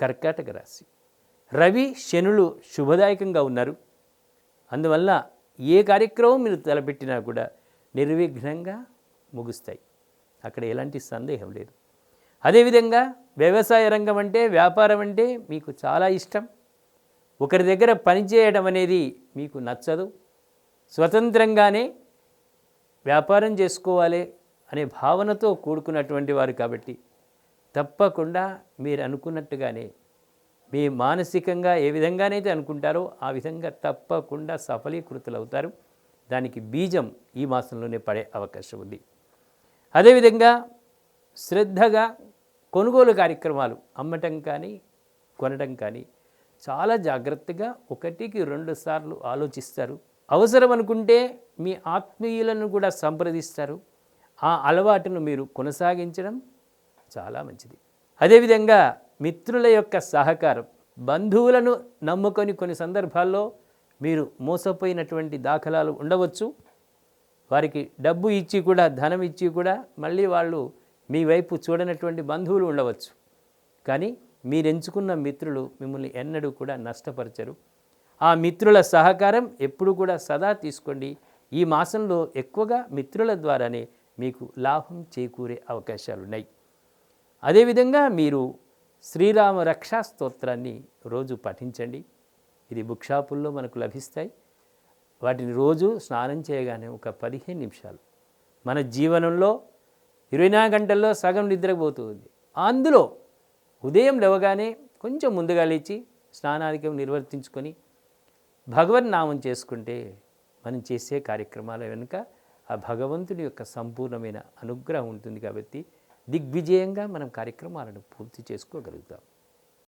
కర్కాటక రాశి. రవి శనులు శుభదాయకంగా ఉన్నారు. అందువల్ల ఏ కార్యక్రమం మీరు తలపెట్టినా కూడా నిర్విఘ్నంగా ముగుస్తాయి. అక్కడ ఎలాంటి సందేహం లేదు. అదేవిధంగా వ్యవసాయ రంగం అంటే వ్యాపారం అంటే మీకు చాలా ఇష్టం. ఒకరి దగ్గర పనిచేయడం అనేది మీకు నచ్చదు. స్వతంత్రంగానే వ్యాపారం చేసుకోవాలి అనే భావనతో కూడుకున్నటువంటి వారు కాబట్టి తప్పకుండా మీరు అనుకున్నట్టుగానే మీ మానసికంగా ఏ విధంగానైతే అనుకుంటారో ఆ విధంగా తప్పకుండా సఫలీకృతులు అవుతారు దానికి బీజం ఈ మాసంలోనే పడే అవకాశం ఉంది. అదేవిధంగా శ్రద్ధగా కొనుగోలు కార్యక్రమాలు అమ్మటం కానీ కొనడం కానీ చాలా జాగ్రత్తగా ఒకటికి రెండు సార్లు ఆలోచిస్తారు. అవసరం అనుకుంటే మీ ఆత్మీయులను కూడా సంప్రదిస్తారు. ఆ అలవాటును మీరు కొనసాగించడం చాలా మంచిది. అదేవిధంగా మిత్రుల యొక్క సహకారం బంధువులను నమ్ముకొని కొన్ని సందర్భాల్లో మీరు మోసపోయినటువంటి దాఖలాలు ఉండవచ్చు. వారికి డబ్బు ఇచ్చి కూడా ధనం ఇచ్చి కూడా మళ్ళీ వాళ్ళు మీ వైపు చూడనటువంటి బంధువులు ఉండవచ్చు. కానీ మీరు ఎంచుకున్న మిత్రులు మిమ్మల్ని ఎన్నడూ కూడా నష్టపరచరు. ఆ మిత్రుల సహకారం ఎప్పుడు కూడా సదా తీసుకోండి. ఈ మాసంలో ఎక్కువగా మిత్రుల ద్వారానే మీకు లాభం చేకూరే అవకాశాలున్నాయి. అదేవిధంగా మీరు శ్రీరామ రక్షా స్తోత్రాన్ని రోజు పఠించండి. ఇది బుక్ షాపుల్లో మనకు లభిస్తాయి. వాటిని రోజు స్నానం చేయగానే ఒక పదిహేను నిమిషాలు. మన జీవనంలో ఇరవై నాలుగు గంటల్లో సగం నిద్రపోతుంది. అందులో ఉదయం లేవగానే కొంచెం ముందుగా లేచి స్నానానికి నిర్వర్తించుకొని భగవన్ నామం చేసుకుంటే మనం చేసే కార్యక్రమాల వెనుక ఆ భగవంతుని యొక్క సంపూర్ణమైన అనుగ్రహం ఉంటుంది కాబట్టి దిగ్విజయంగా మనం కార్యక్రమాలను పూర్తి చేసుకోగలుగుతాం.